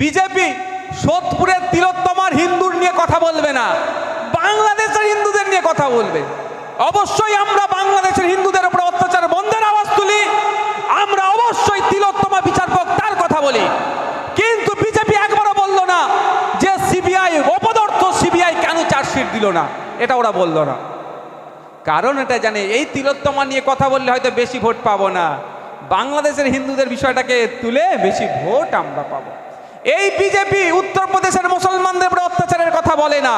BJP সোদপুরের তিলোত্তমার হিন্দুর নিয়ে কথা বলবে না, বাংলাদেশের হিন্দুদের নিয়ে কথা বলবে। অবশ্যই আমরা বাংলাদেশের হিন্দুদের উপর অত্যাচার, বন্ধের আওয়াজ তুলি, আমরা অবশ্যই তিলোত্তমা বিচারপক তার কথা বলি। কিন্তু বিজেপি একবারও বলল না যে সিবিআই, অপদার্থ সিবিআই কেন চার্জশিট দিল না, এটা ওরা বলল না। কারণ এটা জানে, এই তিলোত্তমা নিয়ে কথা বললে হয়তো বেশি ভোট পাবো না। বাংলাদেশের হিন্দুদের বিষয়টাকে তুলে বেশি ভোট আমরা পাবো। এই বিজেপি উত্তরপ্রদেশের মুসলমানদের উপরে অত্যাচারের কথা বলে না।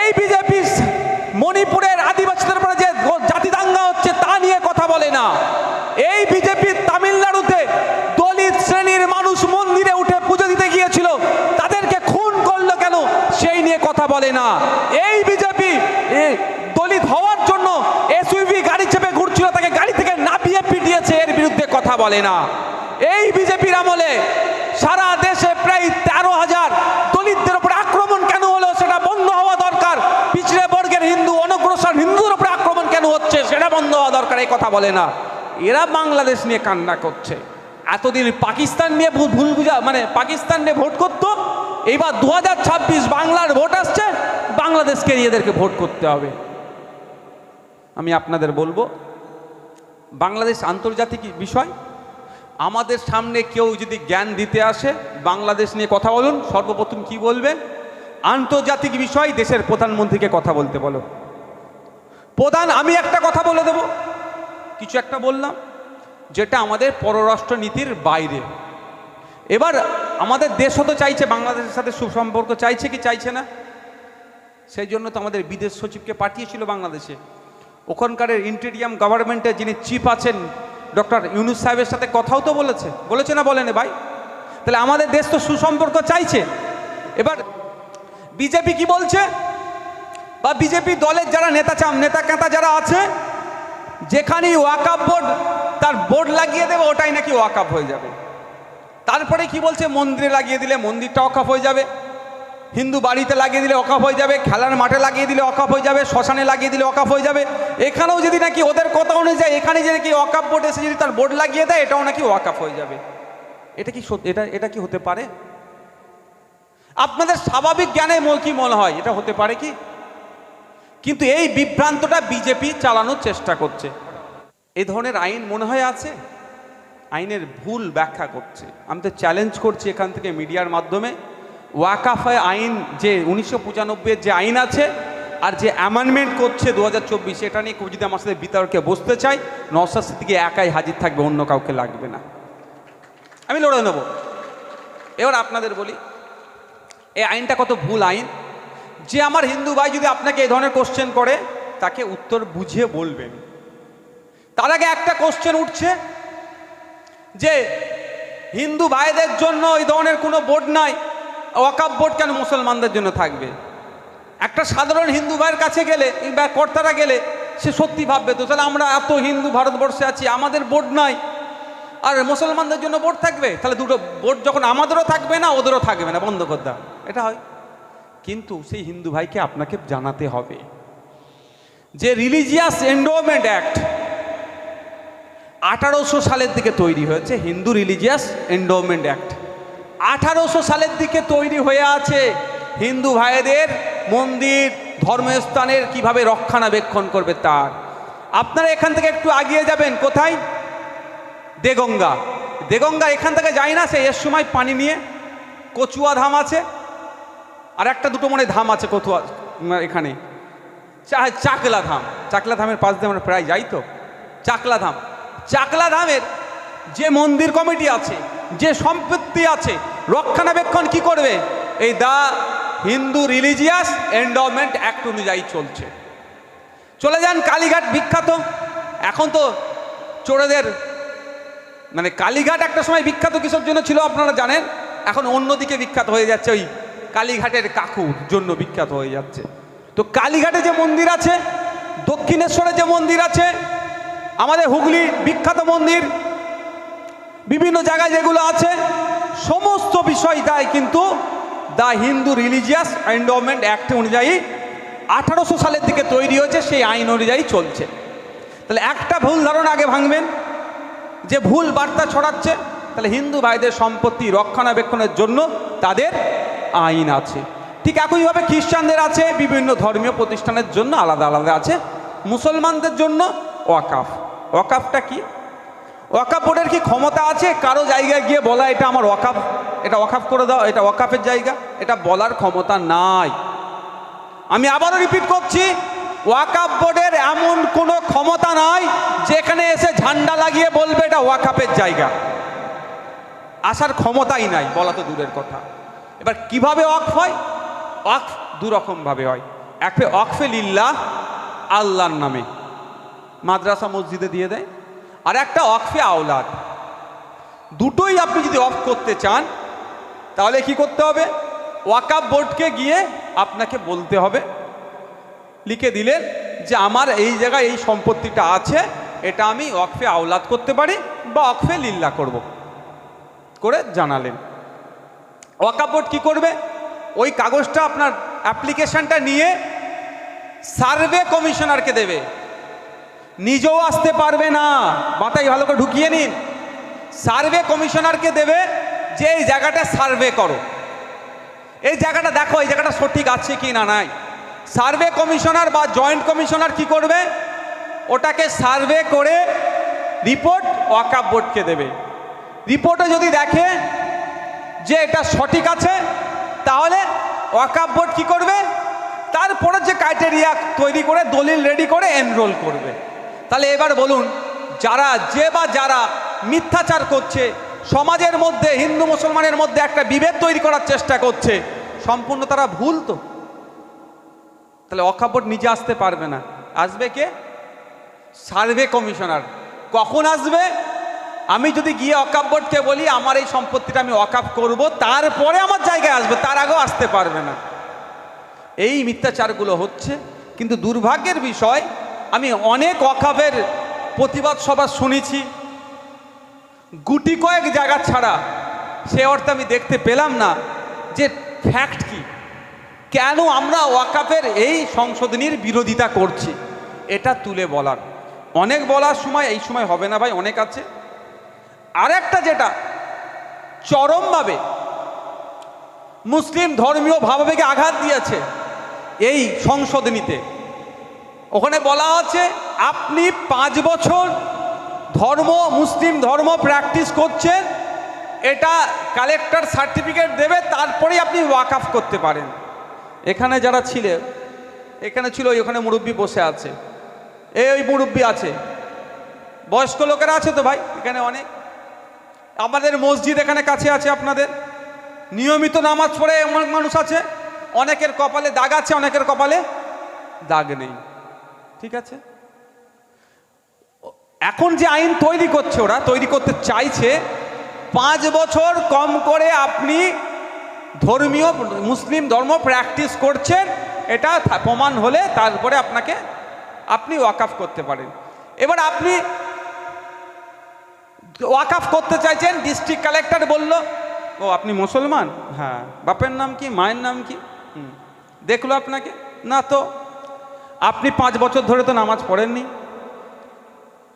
এই বিজেপি মণিপুরের আদিবাসীদের উপরে যে জাতি দাঙ্গা হচ্ছে তা নিয়ে কথা বলে না। এই বিজেপি তামিলনাড়ুতে দলিত শ্রেণির মানুষ মন্দিরে উঠে পুজো দিতে গিয়েছিল। তাদেরকে খুন করল কেন সেই নিয়ে কথা বলে না। এই বিজেপি দলিত হওয়ার জন্য এসইউভি গাড়ি চেপে ঘুরছিল, তাকে গাড়ি থেকে নাপিয়ে পিটিয়েছে, এর বিরুদ্ধে কথা বলে না। এই বিজেপির আমলে সারা দেশে প্রায় তেরো হাজার দলিতদের উপরে আক্রমণ কেন হলো সেটা বন্ধ হওয়া দরকার। পিছড়ে বর্গের হিন্দু, অনগ্রসর হিন্দুদের উপরে আক্রমণ কেন হচ্ছে সেটা বন্ধ হওয়া দরকার, এই কথা বলে না। এরা বাংলাদেশ নিয়ে কান্না করছে। এতদিন পাকিস্তান নিয়ে ভুল বুঝা মানে পাকিস্তান নিয়ে ভোট করতো, এইবার দু হাজার ছাব্বিশ বাংলার ভোট আসছে, বাংলাদেশকে এদেরকে ভোট করতে হবে। আমি আপনাদের বলব, বাংলাদেশ আন্তর্জাতিক বিষয় আমাদের সামনে কেউ যদি জ্ঞান দিতে আসে, বাংলাদেশ নিয়ে কথা বলুন, সর্বপ্রথম কি বলবেন আন্তর্জাতিক বিষয়, দেশের প্রধানমন্ত্রীকে কথা বলতে বলো। প্রধান, আমি একটা কথা বলে দেব। কিছু একটা বললাম, যেটা আমাদের পররাষ্ট্র নীতির বাইরে। এবার আমাদের দেশও তো চাইছে, বাংলাদেশের সাথে সুসম্পর্ক চাইছে কি চাইছে না? সেই জন্য তো আমাদের বিদেশ সচিবকে পাঠিয়েছিল বাংলাদেশে। ওখানকার ইন্টেরিয়াম গভর্নমেন্টের যিনি চিফ আছেন ডক্টর ইউনুস সাহেবের সাথে কথাও তো বলেছে। বলেছে না বলেনি ভাই? তাহলে আমাদের দেশ তো সুসম্পর্ক চাইছে। এবার বিজেপি কি বলছে? বা বিজেপি দলের যারা নেতা চাম, নেতা কেতা যারা আছে, যেখানেই ওয়াকাপ বোর্ড, তার বোর্ড লাগিয়ে দেবে, ওটাই নাকি ওয়াকাপ হয়ে যাবে। তারপরে কি বলছে? মন্দিরে লাগিয়ে দিলে মন্দিরটা অকাপ হয়ে যাবে। হিন্দু বাড়িতে লাগিয়ে দিলে অকাপ হয়ে যাবে, খেলার মাঠে লাগিয়ে দিলে অকাপ হয়ে যাবে, শ্মশানে লাগিয়ে দিলে অকাপ হয়ে যাবে। এখানেও যদি নাকি ওদের কথা অনুযায়ী এখানে যে নাকি অকাপ বোর্ড এসে যদি তার বোর্ড লাগিয়ে দেয়, এটাও নাকি ওয়াকাপ হয়ে যাবে। এটা কি এটা এটা কি হতে পারে? আপনাদের স্বাভাবিক জ্ঞানে কি মনে হয়? এটা হতে পারে কি? কিন্তু এই বিভ্রান্তটা বিজেপি চালানোর চেষ্টা করছে। এ ধরনের আইন মনে হয় আছে? আইনের ভুল ব্যাখ্যা করছে। আমি তো চ্যালেঞ্জ করছি এখান থেকে মিডিয়ার মাধ্যমে। ওয়াকাফে আইন যে উনিশশো পঁচানব্বইয়ের যে আইন আছে আর যে অ্যামেন্ডমেন্ট করছে দু হাজার চব্বিশ, এটা নিয়ে কেউ যদি আমার সাথে বিতর্কে বসতে চাই নসাদ সিদ্দিকি একাই হাজির থাকবে, অন্য কাউকে লাগবে না। আমি লড়ে নেব। এবার আপনাদের বলি, এই আইনটা কত ভুল আইন। যে আমার হিন্দু ভাই যদি আপনাকে এই ধরনের কোশ্চেন করে, তাকে উত্তর বুঝিয়ে বলবেন। তার আগে একটা কোশ্চেন উঠছে, যে হিন্দু ভাইদের জন্য এই ধরনের কোনো বোর্ড নাই। ওয়াকাপ বোর্ড কেন মুসলমানদের জন্য থাকবে? একটা সাধারণ হিন্দু ভাইয়ের কাছে গেলে বা কর্তারা গেলে সে সত্যি ভাববে তো, তাহলে আমরা এত হিন্দু ভারতবর্ষে আছি, আমাদের বোর্ড নাই। আর মুসলমানদের জন্য বোর্ড থাকবে? তাহলে দুটো বোর্ড যখন আমাদেরও থাকবে না, ওদেরও থাকবে না, বন্ধ করে দাও। এটা হয়। কিন্তু সেই হিন্দু ভাইকে আপনাকে জানাতে হবে যে রিলিজিয়াস এন্ডোমেন্ট অ্যাক্ট আঠারোশো সালের দিকে তৈরি হয়েছে, হিন্দু রিলিজিয়াস এন্ডোমেন্ট অ্যাক্ট আঠারোশো সালের দিকে তৈরি হয়ে আছে হিন্দু ভাইদের মন্দির, ধর্মস্থানের কীভাবে রক্ষণাবেক্ষণ করবে তার। আপনারা এখান থেকে একটু আগিয়ে যাবেন, কোথায়? দেগঙ্গা। দেগঙ্গা এখান থেকে যায় না সে, এর সময় পানি নিয়ে কচুয়া ধাম আছে, আর একটা দুটো মনে ধাম আছে কচুয়া এখানে। চাকলা ধাম। চাকলা ধামের পাশ দিয়ে আমরা প্রায় যাই তো। চাকলা ধাম। চাকলা ধামের যে মন্দির কমিটি আছে যে সম্পত্তি আছে, রক্ষণাবেক্ষণ কি করবে? এই the Hindu religious endowment act অনুযায়ী চলছে। চলে যান কালীঘাট বিখ্যাত। এখন তো চোরেদের মানে কালীঘাট একটা সময় বিখ্যাত কিসের জন্য ছিল আপনারা জানেন? এখন অন্যদিকে বিখ্যাত হয়ে যাচ্ছে ওই কালীঘাটের কাকুর জন্য বিখ্যাত হয়ে যাচ্ছে। তো কালীঘাটে যে মন্দির আছে, দক্ষিণেশ্বরে যে মন্দির আছে, আমাদের হুগলি বিখ্যাত মন্দির বিভিন্ন জায়গায় যেগুলো আছে, সমস্ত বিষয়টাই কিন্তু the Hindu religious endowment act অনুযায়ী আঠারোশো সালের দিকে তৈরি হয়েছে, সেই আইন অনুযায়ী চলছে। তাহলে একটা ভুল ধারণা আগে ভাঙবেন, যে ভুল বার্তা ছড়াচ্ছে, তাহলে হিন্দু ভাইদের সম্পত্তি রক্ষণাবেক্ষণের জন্য তাদের আইন আছে। ঠিক একইভাবে খ্রিস্টানদের আছে, বিভিন্ন ধর্মীয় প্রতিষ্ঠানের জন্য আলাদা আলাদা আছে, মুসলমানদের জন্য ওয়াকাফ। ওয়াকাফটা কি? ওয়াকাফ বোর্ডের কি ক্ষমতা আছে? কারও জায়গায় গিয়ে বলা, এটা আমার ওয়াকাফ, এটা ওয়াকাফ করে দাও, এটা ওয়াকাফের জায়গা। এটা বলার ক্ষমতা নাই। আমি আবারও রিপিট করছি, ওয়াকাফ বোর্ডের এমন কোনো ক্ষমতা নাই যেখানে এসে ঝান্ডা লাগিয়ে বলবে, এটা ওয়াকাফের জায়গা। আসার ক্ষমতাই নাই, বলা তো দূরের কথা। এবার কীভাবে ওয়াকফ হয়? ওয়াকফ দুরকমভাবে হয়। এক ওয়াকফে লিল্লাহ, আল্লাহর নামে। মাদ্রাসা মসজিদে দিয়ে দেয়। আর একটা ওয়াকফে আওলাদ। দুটোই আপনি যদি অফ করতে চান, তাহলে কি করতে হবে? ওয়াকাফ বোর্ডকে গিয়ে আপনাকে বলতে হবে। লিখে দিলেন যে আমার এই জায়গায় এই সম্পত্তিটা আছে, এটা আমি ওয়াকফে আওলাদ করতে পারি বা ওয়াকফে লিল্লা করব। করে জানালেন। ওয়াকাফ বোর্ড কী করবে? ওই কাগজটা আপনার অ্যাপ্লিকেশনটা নিয়ে সার্ভে কমিশনারকে দেবে। নিজেও আসতে পারবে না। মাথায় ভালো করে ঢুকিয়ে নিন। সার্ভে কমিশনারকে দেবে যে এই জায়গাটা সার্ভে করো। এই জায়গাটা দেখো, এই জায়গাটা সঠিক আছে কি না নাই। সার্ভে কমিশনার বা জয়েন্ট কমিশনার কি করবে? ওটাকে সার্ভে করে রিপোর্ট ওয়াকাপ বোর্ডকে দেবে। রিপোর্টে যদি দেখে যে এটা সঠিক আছে, তাহলে ওয়াকাপ বোর্ড কী করবে? তারপরে যে ক্রাইটেরিয়া তৈরি করে, দলিল রেডি করে এনরোল করবে। তাহলে এবার বলুন, যারা যে বা যারা মিথ্যাচার করছে, সমাজের মধ্যে, হিন্দু মুসলমানের মধ্যে একটা বিভেদ তৈরি করার চেষ্টা করছে, সম্পূর্ণ তারা ভুল তো? তাহলে অকাপট নিজে আসতে পারবে না। আসবে কে? Survey commissioner. কখন আসবে? আমি যদি গিয়ে অকাপ বোর্ডকে বলি, আমার এই সম্পত্তিটা আমি অকাপ করব, তারপরে আমার জায়গায় আসবে, তার আগেও আসতে পারবে না। এই মিথ্যাচারগুলো হচ্ছে, কিন্তু দুর্ভাগ্যের বিষয় আমি অনেক অকাপের প্রতিবাদ সভা শুনেছি। গুটি কয়েক জায়গা ছাড়া সে অর্থে আমি দেখতে পেলাম না যে ফ্যাক্ট কি। কেন আমরা ওয়াকাফের এই সংশোধনীর বিরোধিতা করছি, এটা তুলে বলার। অনেক বলার সময়, এই সময় হবে না ভাই, অনেক আছে। আরেকটা যেটা, চরমভাবে মুসলিম ধর্মীয় ভাবাবেগে আঘাত দিয়েছে এই সংশোধনীতে। ওখানে বলা আছে, আপনি পাঁচ বছর ধর্ম, মুসলিম ধর্ম প্র্যাকটিস করছেন, এটা কালেক্টর সার্টিফিকেট দেবে, তারপরেই আপনি ওয়াকআপ করতে পারেন। এখানে যারা ছিলে, এখানে ছিল ওই ওখানে মুরব্বী বসে আছে। এই ওই মুরব্বী আছে। বয়স্ক লোকেরা আছে তো ভাই? এখানে অনেক। আমাদের মসজিদ এখানে কাছে আছে আপনাদের। নিয়মিত নামাজ পড়ে এমন মানুষ আছে। অনেকের কপালে দাগ আছে, অনেকের কপালে দাগ নেই। ঠিক আছে? এখন যে আইন তৈরি করছে ওরা, তৈরি করতে চাইছে, পাঁচ বছর কম করে আপনি ধর্মীয় মুসলিম ধর্ম প্র্যাকটিস করছেন, এটা প্রমাণ হলে তারপরে আপনাকে আপনি ওয়াকাফ করতে পারেন। এবার আপনি ওয়াকাফ করতে চাইছেন ডিস্ট্রিক্ট কালেক্টর বলল, ও, আপনি মুসলমান? হ্যাঁ। বাপের নাম কি? মায়ের নাম কি? হুম। দেখল আপনাকে? না তো। আপনি পাঁচ বছর ধরে তো নামাজ পড়েননি।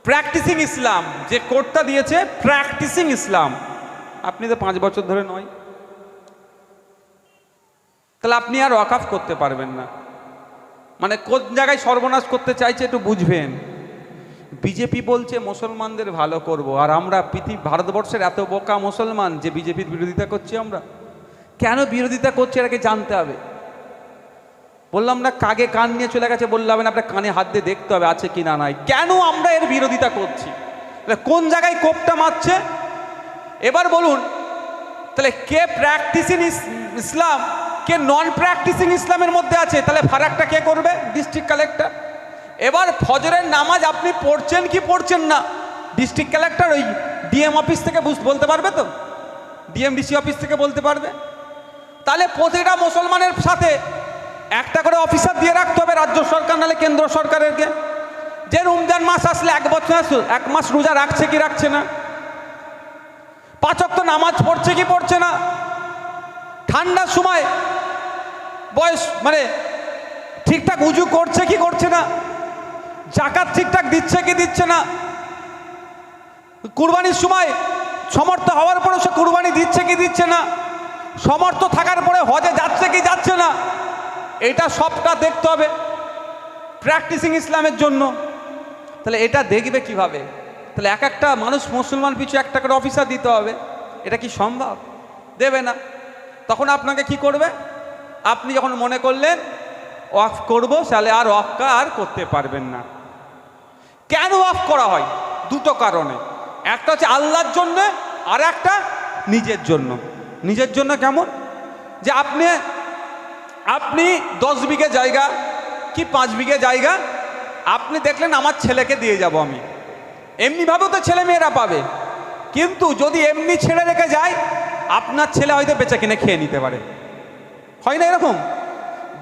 প্র্যাকটিসিং ইসলাম যে কোর্টটা দিয়েছে প্র্যাকটিসিং ইসলাম আপনি তো পাঁচ বছর ধরে নয়। তাহলে আপনি আর ওয়াকাফ করতে পারবেন না। মানে কোন জায়গায় সর্বনাশ করতে চাইছে একটু বুঝবেন। বিজেপি বলছে, মুসলমানদের ভালো করব। আর আমরা পৃথিবী, ভারতবর্ষের এত বোকা মুসলমান যে বিজেপির বিরোধিতা করছি আমরা। কেন বিরোধিতা করছে, এটাকে জানতে হবে। বললাম না কাগে কান নিয়ে চলে গেছে? বললাম না, আপনার কানে হাত দিয়ে দেখতে হবে, আছে কি না নাই। কেন আমরা এর বিরোধিতা করছি? তাহলে কোন জায়গায় কোপটা মারছে? এবার বলুন, তাহলে কে প্র্যাকটিসিং ইসলাম, কে নন প্র্যাকটিসিং ইসলামের মধ্যে আছে? তাহলে ফারাকটা কে করবে? ডিস্ট্রিক্ট কালেক্টর এবার ফজরের নামাজ আপনি পড়ছেন কি পড়ছেন না? ডিস্ট্রিক্ট কালেক্টর ওই ডিএম অফিস থেকে বলতে পারবে তো? ডিএমডিসি অফিস থেকে বলতে পারবে? তাহলে প্রতিটা মুসলমানের সাথে একটা করে অফিসার দিয়ে রাখতে হবে, রাজ্য সরকার নাহলে কেন্দ্র সরকারেরকে। যে রমজান মাস আসলে এক বছর এক মাস রোজা রাখছে কি রাখছে না? পাঁচক তো নামাজ পড়ছে কি পড়ছে না? ঠান্ডার সময় বয়স মানে ঠিকঠাক উজু করছে কি করছে না? জাকাত ঠিকঠাক দিচ্ছে কি দিচ্ছে না? কুরবানির সময় সমর্থ হওয়ার পরেও সে কুরবানি দিচ্ছে কি দিচ্ছে না? সমর্থ থাকার পরে হজে যাচ্ছে কি যাচ্ছে না? এটা সবটা দেখতে হবে। প্র্যাকটিসিং ইসলামের জন্য। তাহলে এটা দেখবে কীভাবে? তাহলে এক একটা মানুষ মুসলমান, পিছু একটা করে অফিসার দিতে হবে। এটা কি সম্ভব? দেবে না। তখন আপনাকে কি করবে? আপনি যখন মনে করলেন অফ করব, তাহলে আর অফকা আর করতে পারবেন না। কেন অফ করা হয়? দুটো কারণে। একটা হচ্ছে আল্লাহর জন্য, আর একটা নিজের জন্য। নিজের জন্য কেমন? যে আপনি আপনি দশ বিঘে জায়গা কি পাঁচ বিঘে জায়গা? আপনি দেখলেন আমার ছেলেকে দিয়ে যাব আমি। এমনিভাবেও তো ছেলে মেয়েরা পাবে। কিন্তু যদি এমনি ছেড়ে রেখে যায়, আপনার ছেলে হয়তো বেচে কিনে খেয়ে নিতে পারে। হয় না এরকম?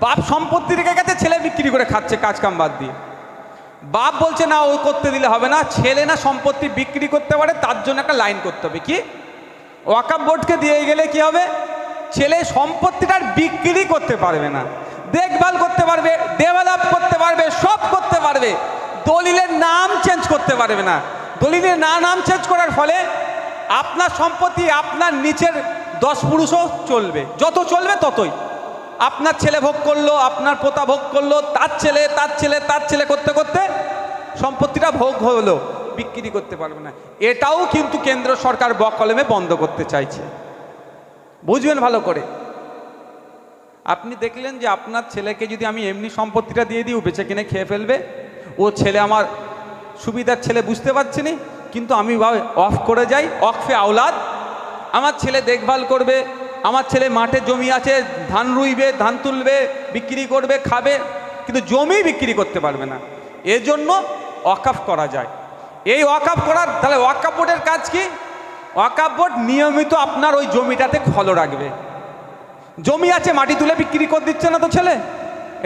বাপ সম্পত্তি রেখে গেছে, ছেলে বিক্রি করে খাচ্ছে কাজ কাম বাদ দিয়ে। বাপ বলছে, না, ও করতে দিলে হবে না। ছেলে না সম্পত্তি বিক্রি করতে পারে, তার জন্য একটা লাইন করতে হবে। কি? ওয়াকাপ বোর্ডকে দিয়ে গেলে কি হবে? ছেলে সম্পত্তিটা আর বিক্রি করতে পারবে না। দেখভাল করতে পারবে ডেভেলপ করতে পারবে, সব করতে পারবে। দলিলের নাম চেঞ্জ করতে পারবে না। দলিলের না নাম চেঞ্জ করার ফলে আপনার সম্পত্তি আপনার নিচের দশ পুরুষও চলবে। যত চলবে ততই। আপনার ছেলে ভোগ করল, আপনার পোতা ভোগ করল, তার ছেলে তার ছেলে তার ছেলে করতে করতে সম্পত্তিটা ভোগ হলো, বিক্রি করতে পারবে না। এটাও কিন্তু কেন্দ্র সরকার বকলমে বন্ধ করতে চাইছে। বুঝবেন ভালো করে। আপনি দেখলেন যে আপনার ছেলেকে যদি আমি এমনি সম্পত্তিটা দিয়ে দিই বেঁচে কিনে খেয়ে ফেলবে। ও ছেলে আমার সুবিধার ছেলে বুঝতে পারছি নি, কিন্তু আমি অফ করে যাই অফে আওলাদ। আমার ছেলে দেখভাল করবে, আমার ছেলে মাঠে জমি আছে, ধান রুইবে, ধান তুলবে, বিক্রি করবে, খাবে, কিন্তু জমি বিক্রি করতে পারবে না। এজন্য ওয়াকাফ করা যায়। এই ওয়াকাফ করার, তাহলে ওয়াকাফ কাজ কি? ওয়াকাফ বোর্ড নিয়মিত আপনার ওই জমিটাতে ফলো রাখবে। জমি আছে, মাটি তুলে বিক্রি করে দিচ্ছে না তো ছেলে?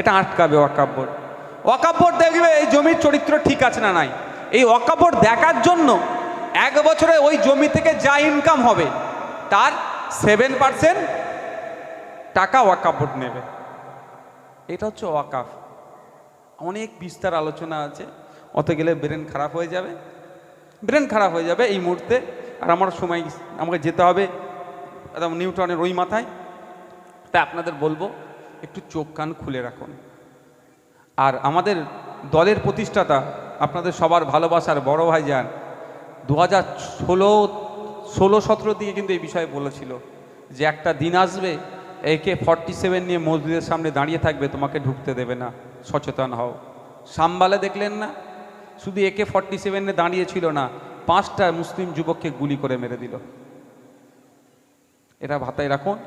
এটা আটকাবে ওয়াকাপ বোর্ড ওয়াকাপ বোর্ড দেখবে এই জমির চরিত্র ঠিক আছে না নাই। এই ওয়াকাপ বোর্ড দেখার জন্য এক বছরে ওই জমি থেকে যা ইনকাম হবে, তার সেভেন পার্সেন্ট টাকা ওয়াকাপ বোর্ড নেবে। এটা হচ্ছে ওয়াকাফ অনেক বিস্তার আলোচনা আছে। অত গেলে ব্রেন খারাপ হয়ে যাবে। ব্রেন খারাপ হয়ে যাবে এই মুহূর্তে। আর আমার সময় আমাকে যেতে হবে। একদম নিউটনের ওই মাথায়। তাই আপনাদের বলব, একটু চোখ কান খুলে রাখুন। আর আমাদের দলের প্রতিষ্ঠাতা, আপনাদের সবার ভালোবাসার বড় ভাই যান দু হাজার ষোলো ষোলো, সতেরো দিকে কিন্তু এই বিষয়ে বলেছিল যে একটা দিন আসবে, একে ফর্টি সেভেন নিয়ে মসজিদের সামনে দাঁড়িয়ে থাকবে, তোমাকে ঢুকতে দেবে না, সচেতন হও। সাম্বালে দেখলেন না? শুধু একে ফর্টি সেভেনে দাঁড়িয়েছিল না পাঁচটা মুসলিম যুবককে গুলি করে মেরে দিল। এটা ভাতায় রাখুন।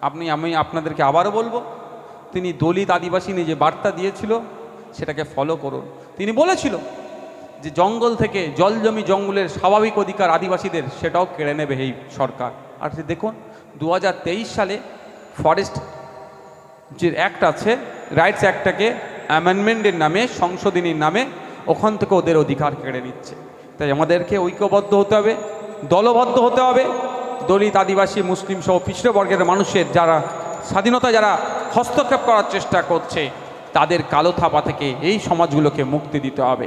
আপনি, আমি আপনাদেরকে আবারও বলব, তিনি দলিত আদিবাসী যে বার্তা দিয়েছিল, সেটাকে ফলো করুন। তিনি বলেছিল যে জঙ্গল থেকে জল জমি জঙ্গলের স্বাভাবিক অধিকার আদিবাসীদের, সেটাও কেড়ে নেবে এই সরকার। আর দেখুন দু হাজার তেইশ সালে ফরেস্ট যে অ্যাক্ট আছে রাইটস অ্যাক্টটাকে অ্যামেন্ডমেন্টের নামে, সংশোধনীর নামে, ওখান থেকে ওদের অধিকার কেড়ে নিচ্ছে। তাই আমাদেরকে ঐক্যবদ্ধ হতে হবে, দলবদ্ধ হতে হবে। দলিত, আদিবাসী, মুসলিম সহ পিছড়ে বর্গের মানুষের যারা স্বাধীনতা, যারা হস্তক্ষেপ করার চেষ্টা করছে, তাদের কালো থাপা থেকে এই সমাজগুলোকে মুক্তি দিতে হবে।